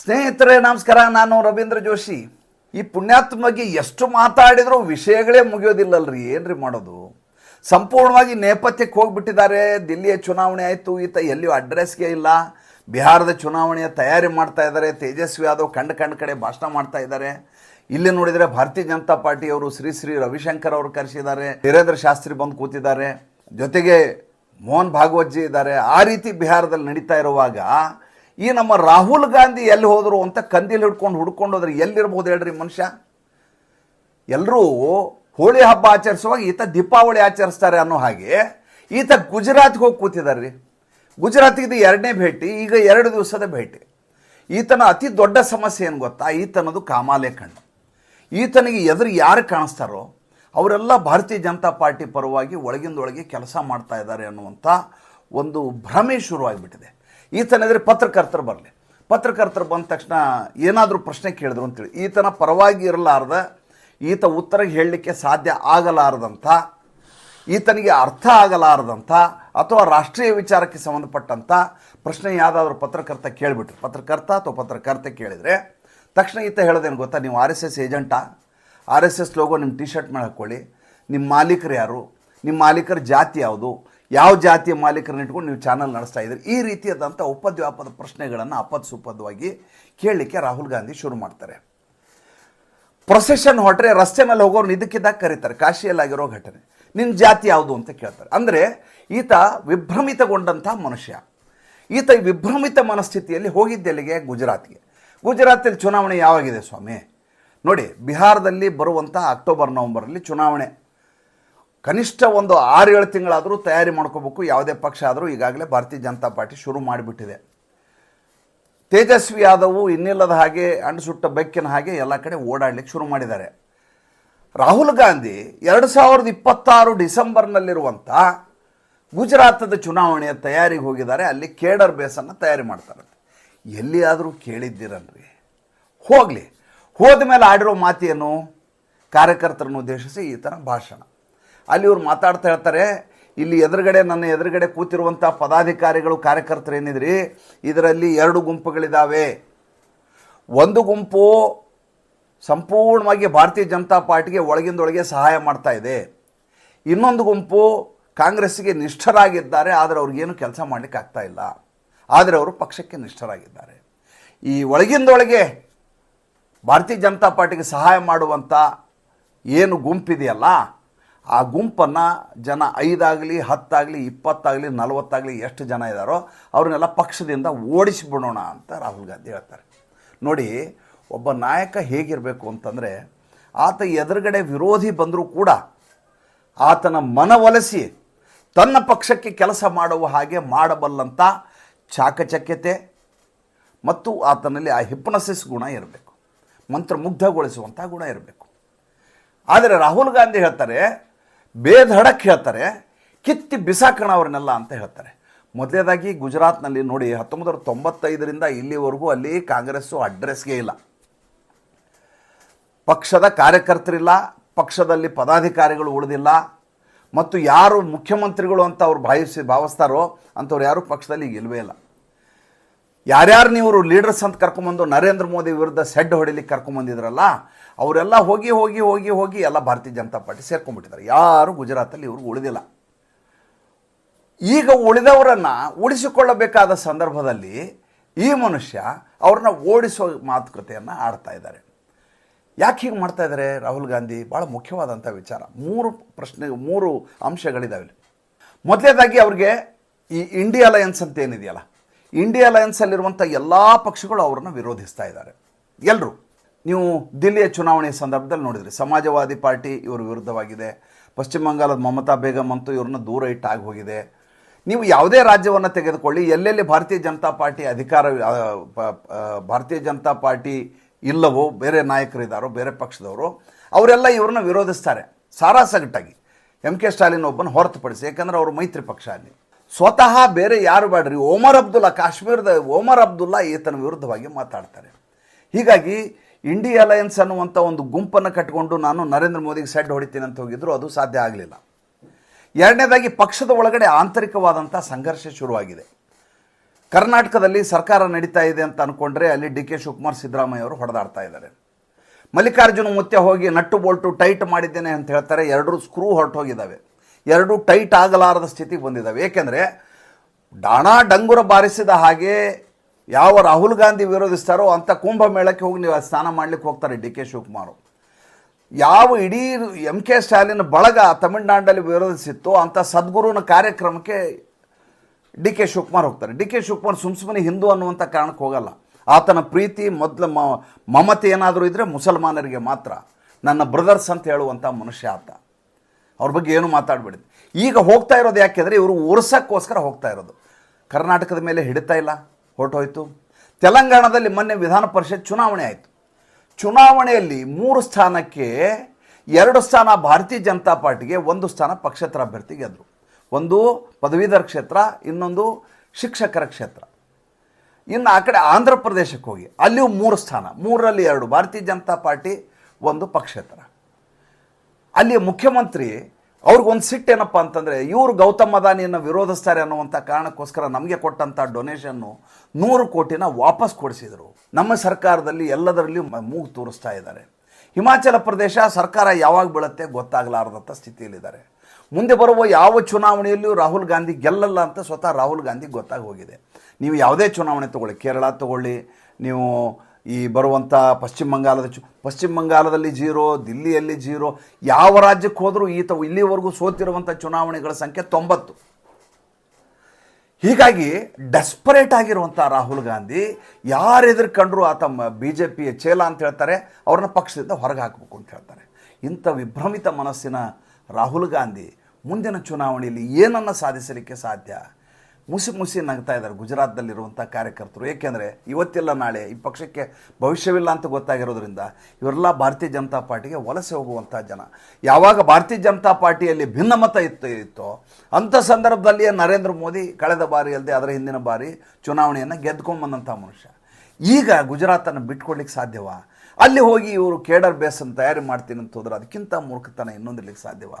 ಸ್ನೇಹಿತರೆ, ನಮಸ್ಕಾರ. ನಾನು ರವೀಂದ್ರ ಜೋಶಿ. ಈ ಪುಣ್ಯಾತ್ಮ ಬಗ್ಗೆ ಎಷ್ಟು ಮಾತಾಡಿದರೂ ವಿಷಯಗಳೇ ಮುಗಿಯೋದಿಲ್ಲಲ್ರಿ. ಏನ್ರಿ ಮಾಡೋದು? ಸಂಪೂರ್ಣವಾಗಿ ನೇಪಥ್ಯಕ್ಕೆ ಹೋಗ್ಬಿಟ್ಟಿದ್ದಾರೆ. ದಿಲ್ಲಿಯ ಚುನಾವಣೆ ಆಯಿತು. ಈತ ಎಲ್ಲಿಯೂ ಅಡ್ರೆಸ್ಗೆ ಇಲ್ಲ. ಬಿಹಾರದ ಚುನಾವಣೆಯ ತಯಾರಿ ಮಾಡ್ತಾ ಇದ್ದಾರೆ. ತೇಜಸ್ವಿ ಯಾದವ್ ಕಂಡು ಕಂಡು ಕಡೆ ಭಾಷಣ ಮಾಡ್ತಾ ಇದ್ದಾರೆ. ಇಲ್ಲಿ ನೋಡಿದರೆ ಭಾರತೀಯ ಜನತಾ ಪಾರ್ಟಿಯವರು ಶ್ರೀ ಶ್ರೀ ರವಿಶಂಕರ್ ಅವರು ಕರೆಸಿದ್ದಾರೆ. ವೀರೇಂದ್ರ ಶಾಸ್ತ್ರಿ ಬಂದು ಕೂತಿದ್ದಾರೆ. ಜೊತೆಗೆ ಮೋಹನ್ ಭಾಗವತ್ಜಿ ಇದ್ದಾರೆ. ಆ ರೀತಿ ಬಿಹಾರದಲ್ಲಿ ನಡೀತಾ ಇರುವಾಗ ಈ ನಮ್ಮ ರಾಹುಲ್ ಗಾಂಧಿ ಎಲ್ಲಿ ಹೋದರು ಅಂತ ಕಂದಿಲ್ ಹಿಡ್ಕೊಂಡು ಹುಡ್ಕೊಂಡು ಹೋದ್ರೆ ಎಲ್ಲಿರ್ಬೋದು ಹೇಳ್ರಿ ಮನುಷ್ಯ? ಎಲ್ಲರೂ ಹೋಳಿ ಹಬ್ಬ ಆಚರಿಸುವಾಗ ಈತ ದೀಪಾವಳಿ ಆಚರಿಸ್ತಾರೆ ಅನ್ನೋ ಹಾಗೆ ಈತ ಗುಜರಾತ್ಗೆ ಹೋಗಿ ಕೂತಿದ್ದಾರೆ ರೀ ಗುಜರಾತ್ಗೆ ಇದು ಎರಡನೇ ಭೇಟಿ, ಈಗ ಎರಡು ದಿವಸದ ಭೇಟಿ. ಈತನ ಅತಿ ದೊಡ್ಡ ಸಮಸ್ಯೆ ಏನು ಗೊತ್ತಾ? ಈತನದು ಕಾಮಾಲೆ ಕಣ್ಣು. ಈತನಿಗೆ ಎದುರು ಯಾರು ಕಾಣಿಸ್ತಾರೋ, ಅವರೆಲ್ಲ ಭಾರತೀಯ ಜನತಾ ಪಾರ್ಟಿ ಪರವಾಗಿ ಒಳಗಿಂದೊಳಗೆ ಕೆಲಸ ಮಾಡ್ತಾ ಇದ್ದಾರೆ ಅನ್ನುವಂಥ ಒಂದು ಭ್ರಮೆ ಶುರುವಾಗಿಬಿಟ್ಟಿದೆ. ಈತನ ಎದುರು ಪತ್ರಕರ್ತರು ಬರಲಿ. ಪತ್ರಕರ್ತರು ಬಂದ ತಕ್ಷಣ ಏನಾದರೂ ಪ್ರಶ್ನೆ ಕೇಳಿದ್ರು ಅಂತೇಳಿ. ಈತನ ಪರವಾಗಿ ಇರಲಾರ್ದ, ಈತ ಉತ್ತರ ಹೇಳಲಿಕ್ಕೆ ಸಾಧ್ಯ ಆಗಲಾರದಂಥ ಈತನಿಗೆ ಅರ್ಥ ಆಗಲಾರದಂಥ ಅಥವಾ ರಾಷ್ಟ್ರೀಯ ವಿಚಾರಕ್ಕೆ ಸಂಬಂಧಪಟ್ಟಂಥ ಪ್ರಶ್ನೆ ಯಾವುದಾದ್ರೂ ಪತ್ರಕರ್ತ ಕೇಳಿಬಿಟ್ರು. ಪತ್ರಕರ್ತ ಅಥವಾ ಪತ್ರಕರ್ತೆ ಕೇಳಿದರೆ ತಕ್ಷಣ ಈತ ಹೇಳೋದೇನು ಗೊತ್ತಾ? ನೀವು ಆರ್ ಎಸ್ ಎಸ್ ಏಜೆಂಟಾ? ಆರ್ ಎಸ್ ಎಸ್ ಲೋಗೋ ನಿಮ್ಮ ಟಿ ಶರ್ಟ್ ಮೇಲೆ ಹಾಕ್ಕೊಳ್ಳಿ. ನಿಮ್ಮ ಮಾಲೀಕರು ಯಾರು? ನಿಮ್ಮ ಮಾಲೀಕರ ಜಾತಿ ಯಾವುದು? ಯಾವ ಜಾತಿಯ ಮಾಲೀಕರನ್ನ ಇಟ್ಕೊಂಡು ನೀವು ಚಾನಲ್ ನಡೆಸ್ತಾ ಇದ್ದೀರಿ? ಈ ರೀತಿಯಾದಂಥ ಉಪದ್ವ್ಯಾಪದ ಪ್ರಶ್ನೆಗಳನ್ನು ಅಪದ್ ಸುಪದವಾಗಿ ಕೇಳಲಿಕ್ಕೆ ರಾಹುಲ್ ಗಾಂಧಿ ಶುರು ಮಾಡ್ತಾರೆ. ಪ್ರೊಸೆಷನ್ ಹೊರಟ್ರೆ ರಸ್ತೆ ಮೇಲೆ ಹೋಗೋರು ಇದಕ್ಕಿದ್ದಾಗ ಕರೀತಾರೆ, ಕಾಶಿಯಲ್ಲಾಗಿರೋ ಘಟನೆ. ನಿನ್ನ ಜಾತಿ ಯಾವುದು ಅಂತ ಕೇಳ್ತಾರೆ. ಅಂದರೆ ಈತ ವಿಭ್ರಮಿತಗೊಂಡಂಥ ಮನುಷ್ಯ. ಈತ ವಿಭ್ರಮಿತ ಮನಸ್ಥಿತಿಯಲ್ಲಿ ಹೋಗಿದ್ದೆಲ್ಲಿಗೆ? ಗುಜರಾತ್ಗೆ. ಗುಜರಾತಲ್ಲಿ ಚುನಾವಣೆ ಯಾವಾಗಿದೆ ಸ್ವಾಮಿ? ನೋಡಿ, ಬಿಹಾರದಲ್ಲಿ ಬರುವಂಥ ಅಕ್ಟೋಬರ್, ನವಂಬರಲ್ಲಿ ಚುನಾವಣೆ. ಕನಿಷ್ಠ ಒಂದು ಆರು ಏಳು ತಿಂಗಳಾದರೂ ತಯಾರಿ ಮಾಡ್ಕೋಬೇಕು, ಯಾವುದೇ ಪಕ್ಷ ಆದರೂ ಈಗಾಗಲೇ ಭಾರತೀಯ ಜನತಾ ಪಾರ್ಟಿ ಶುರು ಮಾಡಿಬಿಟ್ಟಿದೆ. ತೇಜಸ್ವಿ ಯಾದವು ಇನ್ನಿಲ್ಲದ ಹಾಗೆ ಅಂಡುಸುಟ್ಟ ಬೆಕ್ಕಿನ ಹಾಗೆ ಎಲ್ಲ ಕಡೆ ಓಡಾಡಲಿಕ್ಕೆ ಶುರು ಮಾಡಿದ್ದಾರೆ. ರಾಹುಲ್ ಗಾಂಧಿ ಎರಡು ಸಾವಿರದ ಇಪ್ಪತ್ತಾರು ಡಿಸೆಂಬರ್ನಲ್ಲಿರುವಂಥ ಗುಜರಾತದ ಚುನಾವಣೆಯ ತಯಾರಿಗೆ ಹೋಗಿದ್ದಾರೆ, ಅಲ್ಲಿ ಕೇಡರ್ ಬೇಸನ್ನು ತಯಾರಿ ಮಾಡ್ತಾರಂತೆ ಎಲ್ಲಿಯಾದರೂ ಕೇಳಿದ್ದೀರನ್ರಿ ಹೋಗಲಿ. ಹೋದ ಮೇಲೆ ಆಡಿರೋ ಮಾತೇನು ಕಾರ್ಯಕರ್ತರನ್ನು ಉದ್ದೇಶಿಸಿ ಈ ಥರ ಭಾಷಣ. ಅಲ್ಲಿ ಇವ್ರು ಮಾತಾಡ್ತಾ ಹೇಳ್ತಾರೆ, ಇಲ್ಲಿ ಎದುರುಗಡೆ ನನ್ನ ಎದುರುಗಡೆ ಕೂತಿರುವಂಥ ಪದಾಧಿಕಾರಿಗಳು, ಕಾರ್ಯಕರ್ತರು ಏನಿದ್ರಿ, ಇದರಲ್ಲಿ ಎರಡು ಗುಂಪುಗಳಿದ್ದಾವೆ ಒಂದು ಗುಂಪು ಸಂಪೂರ್ಣವಾಗಿ ಭಾರತೀಯ ಜನತಾ ಪಾರ್ಟಿಗೆ ಒಳಗಿಂದೊಳಗೆ ಸಹಾಯ ಮಾಡ್ತಾ ಇದೆ. ಇನ್ನೊಂದು ಗುಂಪು ಕಾಂಗ್ರೆಸ್ಸಿಗೆ ನಿಷ್ಠರಾಗಿದ್ದಾರೆ, ಆದರೆ ಅವ್ರಿಗೇನು ಕೆಲಸ ಮಾಡಲಿಕ್ಕೆ ಆಗ್ತಾ ಇಲ್ಲ. ಆದರೆ ಅವರು ಪಕ್ಷಕ್ಕೆ ನಿಷ್ಠರಾಗಿದ್ದಾರೆ. ಈ ಒಳಗಿಂದೊಳಗೆ ಭಾರತೀಯ ಜನತಾ ಪಾರ್ಟಿಗೆ ಸಹಾಯ ಮಾಡುವಂಥ ಏನು ಗುಂಪಿದೆಯಲ್ಲ ಆ ಗುಂಪನ್ನು ಜನ ಐದಾಗಲಿ, ಹತ್ತಾಗಲಿ, ಇಪ್ಪತ್ತಾಗಲಿ, ನಲವತ್ತಾಗಲಿ ಎಷ್ಟು ಜನ ಇದ್ದಾರೋ ಅವ್ರನ್ನೆಲ್ಲ ಪಕ್ಷದಿಂದ ಓಡಿಸಿಬಿಡೋಣ ಅಂತ ರಾಹುಲ್ ಗಾಂಧಿ ಹೇಳ್ತಾರೆ. ನೋಡಿ, ಒಬ್ಬ ನಾಯಕ ಹೇಗಿರಬೇಕು ಅಂತಂದರೆ ಆತ ಎದುರುಗಡೆ ವಿರೋಧಿ ಬಂದರೂ ಕೂಡ ಆತನ ಮನವೊಲಿಸಿ ತನ್ನ ಪಕ್ಷಕ್ಕೆ ಕೆಲಸ ಮಾಡುವ ಹಾಗೆ ಮಾಡಬಲ್ಲಂಥ ಚಾಕಚಕ್ಯತೆ ಮತ್ತು ಆತನಲ್ಲಿ ಆ ಹಿಪ್ನಸಿಸ್ ಗುಣ ಇರಬೇಕು. ಮಂತ್ರಮುಗ್ಧಗೊಳಿಸುವಂಥ ಗುಣ ಇರಬೇಕು. ಆದರೆ ರಾಹುಲ್ ಗಾಂಧಿ ಹೇಳ್ತಾರೆ ಬೇಧಡಕ್ ಹೇಳ್ತಾರೆ, ಕಿತ್ತಿ ಬಿಸಾಕಣ ಅವ್ರನ್ನೆಲ್ಲ ಅಂತ ಹೇಳ್ತಾರೆ. ಮೊದಲೇದಾಗಿ ಗುಜರಾತ್ನಲ್ಲಿ ನೋಡಿ, ಹತ್ತೊಂಬತ್ತು ನೂರ ತೊಂಬತ್ತೈದರಿಂದ ಇಲ್ಲಿವರೆಗೂ ಅಲ್ಲಿ ಕಾಂಗ್ರೆಸ್ಸು ಅಡ್ರೆಸ್ಗೆ ಇಲ್ಲ. ಪಕ್ಷದ ಕಾರ್ಯಕರ್ತರಿಲ್ಲ, ಪಕ್ಷದಲ್ಲಿ ಪದಾಧಿಕಾರಿಗಳು ಉಳಿದಿಲ್ಲ, ಮತ್ತು ಯಾರು ಮುಖ್ಯಮಂತ್ರಿಗಳು ಅಂತ ಅವ್ರು ಭಾವಿಸಿ ಭಾವಿಸ್ತಾರೋ, ಅಂಥವ್ರು ಯಾರು ಪಕ್ಷದಲ್ಲಿ ಇಲ್ವೇ ಇಲ್ಲ. ಯಾರ್ಯಾರು ನೀವು ಲೀಡರ್ಸ್ ಅಂತ ಕರ್ಕೊಂಬಂದು ನರೇಂದ್ರ ಮೋದಿ ವಿರುದ್ಧ ಸೆಡ್ ಹೊಡಿಲಿಕ್ಕೆ ಕರ್ಕೊಂಬಂದಿದ್ರಲ್ಲ ಅವರೆಲ್ಲ ಹೋಗಿ ಹೋಗಿ ಹೋಗಿ ಹೋಗಿ ಎಲ್ಲ ಭಾರತೀಯ ಜನತಾ ಪಾರ್ಟಿ ಸೇರ್ಕೊಂಡ್ಬಿಟ್ಟಿದ್ದಾರೆ. ಯಾರು ಗುಜರಾತಲ್ಲಿ ಇವ್ರಿಗೆ ಉಳಿದಿಲ್ಲ. ಈಗ ಉಳಿದವರನ್ನು ಉಳಿಸಿಕೊಳ್ಳಬೇಕಾದ ಸಂದರ್ಭದಲ್ಲಿ ಈ ಮನುಷ್ಯ ಅವ್ರನ್ನ ಓಡಿಸೋ ಮಾತುಕತೆಯನ್ನು ಆಡ್ತಾ ಇದ್ದಾರೆ. ಯಾಕೆ ಹೀಗೆ ಮಾಡ್ತಾ ಇದ್ದಾರೆ ರಾಹುಲ್ ಗಾಂಧಿ? ಭಾಳ ಮುಖ್ಯವಾದಂಥ ವಿಚಾರ. ಮೂರು ಪ್ರಶ್ನೆ, ಮೂರು ಅಂಶಗಳಿದ್ದಾವೆ ಮೊದಲನೇದಾಗಿ ಅವ್ರಿಗೆ ಈ ಇಂಡಿಯಾ ಅಲಯನ್ಸ್ ಅಂತ ಏನಿದೆಯಲ್ಲ ಇಂಡಿಯಾ ಅಲಯನ್ಸಲ್ಲಿರುವಂಥ ಎಲ್ಲ ಪಕ್ಷಗಳು ಅವರನ್ನು ವಿರೋಧಿಸ್ತಾ ಇದ್ದಾರೆ. ಎಲ್ಲರೂ ನೀವು ದಿಲ್ಲಿಯ ಚುನಾವಣೆಯ ಸಂದರ್ಭದಲ್ಲಿ ನೋಡಿದ್ರಿ. ಸಮಾಜವಾದಿ ಪಾರ್ಟಿ ಇವರ ವಿರುದ್ಧವಾಗಿದೆ. ಪಶ್ಚಿಮ ಬಂಗಾಳದ ಮಮತಾ ಬೇಗಂ ಅಂತೂ ಇವ್ರನ್ನ ದೂರ ಇಟ್ಟಾಗಿ ಹೋಗಿದೆ. ನೀವು ಯಾವುದೇ ರಾಜ್ಯವನ್ನು ತೆಗೆದುಕೊಳ್ಳಿ. ಎಲ್ಲೆಲ್ಲಿ ಭಾರತೀಯ ಜನತಾ ಪಾರ್ಟಿ ಅಧಿಕಾರ ಭಾರತೀಯ ಜನತಾ ಪಾರ್ಟಿ ಇಲ್ಲವೋ, ಬೇರೆ ನಾಯಕರಿದ್ದಾರೋ, ಬೇರೆ ಪಕ್ಷದವರು, ಅವರೆಲ್ಲ ಇವ್ರನ್ನ ವಿರೋಧಿಸ್ತಾರೆ. ಸಾರಾಸಗಟ್ಟಾಗಿ. ಎಂ ಕೆ ಸ್ಟಾಲಿನ್ ಒಬ್ಬನ ಹೊರತುಪಡಿಸಿ. ಯಾಕಂದರೆ ಅವರು ಮೈತ್ರಿ ಪಕ್ಷ ಅಲ್ಲಿ. ಸ್ವತಃ ಬೇರೆ ಯಾರು ಬೇಡ್ರಿ? ಓಮರ್ ಅಬ್ದುಲ್ಲಾ, ಕಾಶ್ಮೀರದ ಓಮರ್ ಅಬ್ದುಲ್ಲಾ ಈತನ ವಿರುದ್ಧವಾಗಿ ಮಾತಾಡ್ತಾರೆ. ಹೀಗಾಗಿ ಇಂಡಿಯಾ ಅಲಯನ್ಸ್ ಅನ್ನುವಂಥ ಒಂದು ಗುಂಪನ್ನು ಕಟ್ಟಿಕೊಂಡು ನಾನು ನರೇಂದ್ರ ಮೋದಿಗೆ ಸೆಡ್ ಹೊಡಿತೀನಿ ಅಂತ ಹೋಗಿದ್ರು, ಅದು ಸಾಧ್ಯ ಆಗಲಿಲ್ಲ. ಎರಡನೇದಾಗಿ ಪಕ್ಷದ ಒಳಗಡೆ ಆಂತರಿಕವಾದಂಥ ಸಂಘರ್ಷ ಶುರುವಾಗಿದೆ. ಕರ್ನಾಟಕದಲ್ಲಿ ಸರ್ಕಾರ ನಡೀತಾ ಇದೆ ಅಂತ ಅಂದ್ಕೊಂಡ್ರೆ ಅಲ್ಲಿ ಡಿ ಕೆ ಶಿವಕುಮಾರ್ ಸಿದ್ದರಾಮಯ್ಯ ಅವರು ಹೊಡೆದಾಡ್ತಾ ಇದ್ದಾರೆ. ಮಲ್ಲಿಕಾರ್ಜುನ ಮುತ್ಯ ಹೋಗಿ ನಟ್ಟು ಬೋಲ್ಟು ಟೈಟ್ ಮಾಡಿದ್ದೇನೆ ಅಂತ ಹೇಳ್ತಾರೆ, ಎರಡೂ ಸ್ಕ್ರೂ ಹೊರಟೋಗಿದ್ದಾವೆ. ಎರಡೂ ಟೈಟ್ ಆಗಲಾರದ ಸ್ಥಿತಿಗೆ ಬಂದಿದ್ದಾವೆ. ಏಕೆಂದರೆ ಡಾಣ ಡಂಗುರ ಬಾರಿಸಿದ ಹಾಗೆ ಯಾವ ರಾಹುಲ್ ಗಾಂಧಿ ವಿರೋಧಿಸ್ತಾರೋ ಅಂಥ ಕುಂಭಮೇಳಕ್ಕೆ ಹೋಗಿ ನೀವು ಸ್ನಾನ ಮಾಡ್ಲಿಕ್ಕೆ ಹೋಗ್ತಾರೆ ಡಿ ಕೆ ಶಿವಕುಮಾರ್ ಯಾವ ಇಡೀ ಎಂ ಕೆ ಸ್ಟಾಲಿನ್ ಬಳಗ ತಮಿಳುನಾಡಲ್ಲಿ ವಿರೋಧಿಸಿತ್ತು ಅಂಥ ಸದ್ಗುರುನ ಕಾರ್ಯಕ್ರಮಕ್ಕೆ ಡಿ ಕೆ ಶಿವಕುಮಾರ್ ಹೋಗ್ತಾರೆ. ಡಿ ಕೆ ಶಿವಕುಮಾರ್ ಸುಮ್ ಹಿಂದೂ ಅನ್ನುವಂಥ ಕಾರಣಕ್ಕೆ ಹೋಗಲ್ಲ. ಆತನ ಪ್ರೀತಿ ಮೊದಲು ಮಮತೆ ಏನಾದರೂ ಇದ್ದರೆ ಮುಸಲ್ಮಾನರಿಗೆ ಮಾತ್ರ. ನನ್ನ ಬ್ರದರ್ಸ್ ಅಂತ ಹೇಳುವಂಥ ಮನುಷ್ಯ ಆತ. ಅವ್ರ ಬಗ್ಗೆ ಏನು ಮಾತಾಡಬೇಡಿ. ಈಗ ಹೋಗ್ತಾ ಇರೋದು ಯಾಕೆಂದರೆ ಇವರು ಉರ್ಸಕ್ಕೋಸ್ಕರ ಹೋಗ್ತಾ ಇರೋದು. ಕರ್ನಾಟಕದ ಮೇಲೆ ಹಿಡಿತಾ ಇಲ್ಲ, ಹೊರಟೋಯ್ತು. ತೆಲಂಗಾಣದಲ್ಲಿ ಮೊನ್ನೆ ವಿಧಾನ ಪರಿಷತ್ ಚುನಾವಣೆ ಆಯಿತು. ಚುನಾವಣೆಯಲ್ಲಿ ಮೂರು ಸ್ಥಾನಕ್ಕೆ ಎರಡು ಸ್ಥಾನ ಭಾರತೀಯ ಜನತಾ ಪಾರ್ಟಿಗೆ, ಒಂದು ಸ್ಥಾನ ಪಕ್ಷೇತರ ಅಭ್ಯರ್ಥಿ ಗೆದ್ದರು ಒಂದು ಪದವೀಧರ ಕ್ಷೇತ್ರ, ಇನ್ನೊಂದು ಶಿಕ್ಷಕರ ಕ್ಷೇತ್ರ. ಇನ್ನು ಆ ಕಡೆ ಆಂಧ್ರ ಪ್ರದೇಶಕ್ಕೆ ಹೋಗಿ, ಅಲ್ಲಿಯೂ ಮೂರು ಸ್ಥಾನ, ಮೂರರಲ್ಲಿ ಎರಡು, ಭಾರತೀಯ ಜನತಾ ಪಾರ್ಟಿ, ಒಂದು ಪಕ್ಷೇತರ. ಅಲ್ಲಿ ಮುಖ್ಯಮಂತ್ರಿ ಅವ್ರಿಗೊಂದು ಸಿಟ್ಟೇನಪ್ಪ ಅಂತಂದರೆ, ಇವರು ಗೌತಮ್ ಅದಾನಿಯನ್ನು ವಿರೋಧಿಸ್ತಾರೆ ಅನ್ನುವಂಥ ಕಾರಣಕ್ಕೋಸ್ಕರ ನಮಗೆ ಕೊಟ್ಟಂಥ ಡೊನೇಷನ್ನು ನೂರು ಕೋಟಿನ ವಾಪಸ್ ಕೊಡಿಸಿದರು. ನಮ್ಮ ಸರ್ಕಾರದಲ್ಲಿ ಎಲ್ಲದರಲ್ಲಿ ಮೂಗು ತೋರಿಸ್ತಾ ಇದ್ದಾರೆ. ಹಿಮಾಚಲ ಪ್ರದೇಶ ಸರ್ಕಾರ ಯಾವಾಗ ಬೀಳುತ್ತೆ ಗೊತ್ತಾಗಲಾರದಂಥ ಸ್ಥಿತಿಯಲ್ಲಿದ್ದಾರೆ. ಮುಂದೆ ಬರುವ ಯಾವ ಚುನಾವಣೆಯಲ್ಲೂ ರಾಹುಲ್ ಗಾಂಧಿ ಗೆಲ್ಲಲ್ಲ ಅಂತ ಸ್ವತಃ ರಾಹುಲ್ ಗಾಂಧಿ ಗೊತ್ತಾಗಿ ಹೋಗಿದೆ. ನೀವು ಯಾವುದೇ ಚುನಾವಣೆ ತಗೊಳ್ಳಿ. ಕೇರಳ ತಗೊಳ್ಳಿ, ನೀವು ಈ ಬರುವಂಥ ಪಶ್ಚಿಮ ಬಂಗಾಲದ ಚು, ಪಶ್ಚಿಮ ಬಂಗಾಲದಲ್ಲಿ ಜೀರೋ, ದಿಲ್ಲಿಯಲ್ಲಿ ಜೀರೋ, ಯಾವ ರಾಜ್ಯಕ್ಕೆ ಹೋದರೂ ಈತ ಇಲ್ಲಿವರೆಗೂ ಸೋತಿರುವಂಥ ಚುನಾವಣೆಗಳ ಸಂಖ್ಯೆ ತೊಂಬತ್ತು. ಹೀಗಾಗಿ ಡೆಸ್ಪರೇಟ್ ಆಗಿರುವಂಥ ರಾಹುಲ್ ಗಾಂಧಿ ಯಾರು ಕಂಡರೂ ಕಂಡ್ರು ಆತ ಬಿ ಜೆ ಪಿಯ ಚೇಲ ಅಂತ ಹೇಳ್ತಾರೆ, ಅವ್ರನ್ನ ಪಕ್ಷದಿಂದ ಹೊರಗೆ ಹಾಕಬೇಕು ಅಂತ ಹೇಳ್ತಾರೆ. ಇಂಥ ವಿಭ್ರಮಿತ ಮನಸ್ಸಿನ ರಾಹುಲ್ ಗಾಂಧಿ ಮುಂದಿನ ಚುನಾವಣೆಯಲ್ಲಿ ಏನನ್ನು ಸಾಧಿಸಲಿಕ್ಕೆ ಸಾಧ್ಯ? ಮುಸಿ ಮುಸಿ ನಗ್ತಾ ಇದ್ದಾರೆ ಗುಜರಾತ್ದಲ್ಲಿರುವಂಥ ಕಾರ್ಯಕರ್ತರು. ಏಕೆಂದರೆ ಇವತ್ತಿಲ್ಲ ನಾಳೆ ಈ ಪಕ್ಷಕ್ಕೆ ಭವಿಷ್ಯವಿಲ್ಲ ಅಂತ ಗೊತ್ತಾಗಿರೋದ್ರಿಂದ ಇವರೆಲ್ಲ ಭಾರತೀಯ ಜನತಾ ಪಾರ್ಟಿಗೆ ವಲಸೆ ಹೋಗುವಂಥ ಜನ. ಯಾವಾಗ ಭಾರತೀಯ ಜನತಾ ಪಾರ್ಟಿಯಲ್ಲಿ ಭಿನ್ನಮತ ಇತ್ತು ಇತ್ತೋ ಅಂಥ ಸಂದರ್ಭದಲ್ಲಿಯೇ ನರೇಂದ್ರ ಮೋದಿ ಕಳೆದ ಬಾರಿ ಅಲ್ಲದೆ ಅದರ ಹಿಂದಿನ ಬಾರಿ ಚುನಾವಣೆಯನ್ನು ಗೆದ್ಕೊಂಬಂದಂಥ ಮನುಷ್ಯ. ಈಗ ಗುಜರಾತನ್ನು ಬಿಟ್ಕೊಡ್ಲಿಕ್ಕೆ ಸಾಧ್ಯವಾ? ಅಲ್ಲಿ ಹೋಗಿ ಇವರು ಕೇಡರ್ ಬೇಸನ್ನು ತಯಾರಿ ಮಾಡ್ತೀನಿ ಅಂತ ಹೋದ್ರೆ ಅದಕ್ಕಿಂತ ಮೂರ್ಖತನ ಇನ್ನೊಂದಿರ್ಲಿಕ್ಕೆ ಸಾಧ್ಯವಾ?